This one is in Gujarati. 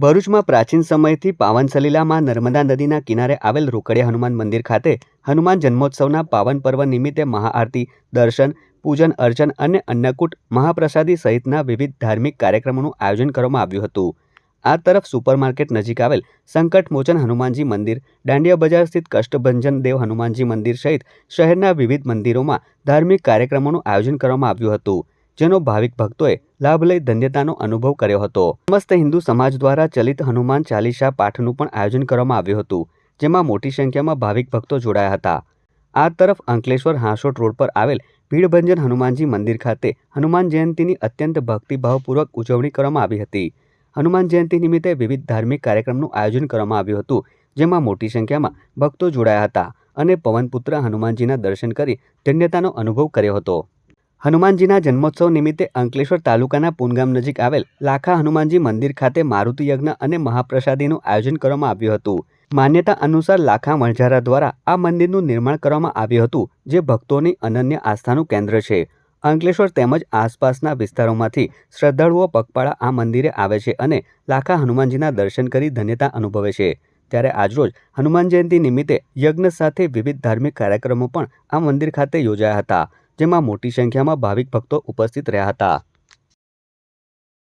ભરૂચમાં પ્રાચીન સમયથી પાવન સલીલામાં નર્મદા નદીના કિનારે આવેલ રોકડિયા હનુમાન મંદિર ખાતે હનુમાન જન્મોત્સવના પાવન પર્વ નિમિત્તે મહાઆરતી, દર્શન, પૂજન અર્ચન અને અન્નકૂટ મહાપ્રસાદી સહિતના વિવિધ ધાર્મિક કાર્યક્રમોનું આયોજન કરવામાં આવ્યું હતું. આ તરફ સુપરમાર્કેટ નજીક આવેલ સંકટમોચન હનુમાનજી મંદિર, દાંડિયા બજાર સ્થિત કષ્ટભંજન દેવ હનુમાનજી મંદિર સહિત શહેરના વિવિધ મંદિરોમાં ધાર્મિક કાર્યક્રમોનું આયોજન કરવામાં આવ્યું હતું, જેનો ભાવિક ભક્તોએ લાભ લઈ ધન્યતાનો અનુભવ કર્યો હતો. સમસ્ત હિન્દુ સમાજ દ્વારા ચલિત હનુમાન ચાલીસા પાઠનું પણ આયોજન કરવામાં આવ્યું હતું, જેમાં મોટી સંખ્યામાં ભાવિક ભક્તો જોડાયા હતા. આ તરફ અંકલેશ્વર હાંસોટ રોડ પર આવેલ ભીડભંજન હનુમાનજી મંદિર ખાતે હનુમાન જયંતીની અત્યંત ભક્તિભાવપૂર્વક ઉજવણી કરવામાં આવી હતી. હનુમાન જયંતી નિમિત્તે વિવિધ ધાર્મિક કાર્યક્રમનું આયોજન કરવામાં આવ્યું હતું, જેમાં મોટી સંખ્યામાં ભક્તો જોડાયા હતા અને પવનપુત્ર હનુમાનજીના દર્શન કરી ધન્યતાનો અનુભવ કર્યો હતો. હનુમાનજીના જન્મોત્સવ નિમિત્તે અંકલેશ્વર તાલુકાના પૂનગામ નજીક આવેલ લાખા હનુમાનજી મંદિર ખાતે મારુતિ યજ્ઞ અને મહાપ્રસાદીનું આયોજન કરવામાં આવ્યું હતું. માન્યતા અનુસાર લાખા મણઝારા દ્વારા આ મંદિરનું નિર્માણ કરવામાં આવ્યું હતું, જે ભક્તોની અનન્ય આસ્થાનું કેન્દ્ર છે. અંકલેશ્વર તેમજ આસપાસના વિસ્તારોમાંથી શ્રદ્ધાળુઓ પગપાળા આ મંદિરે આવે છે અને લાખા હનુમાનજીના દર્શન કરી ધન્યતા અનુભવે છે. ત્યારે આજરોજ હનુમાન જયંતી નિમિત્તે યજ્ઞ સાથે વિવિધ ધાર્મિક કાર્યક્રમો પણ આ મંદિર ખાતે યોજાયા હતા. જેમાં મોટી સંખ્યામાં ભાવિક ભક્તો ઉપસ્થિત રહ્યા હતા.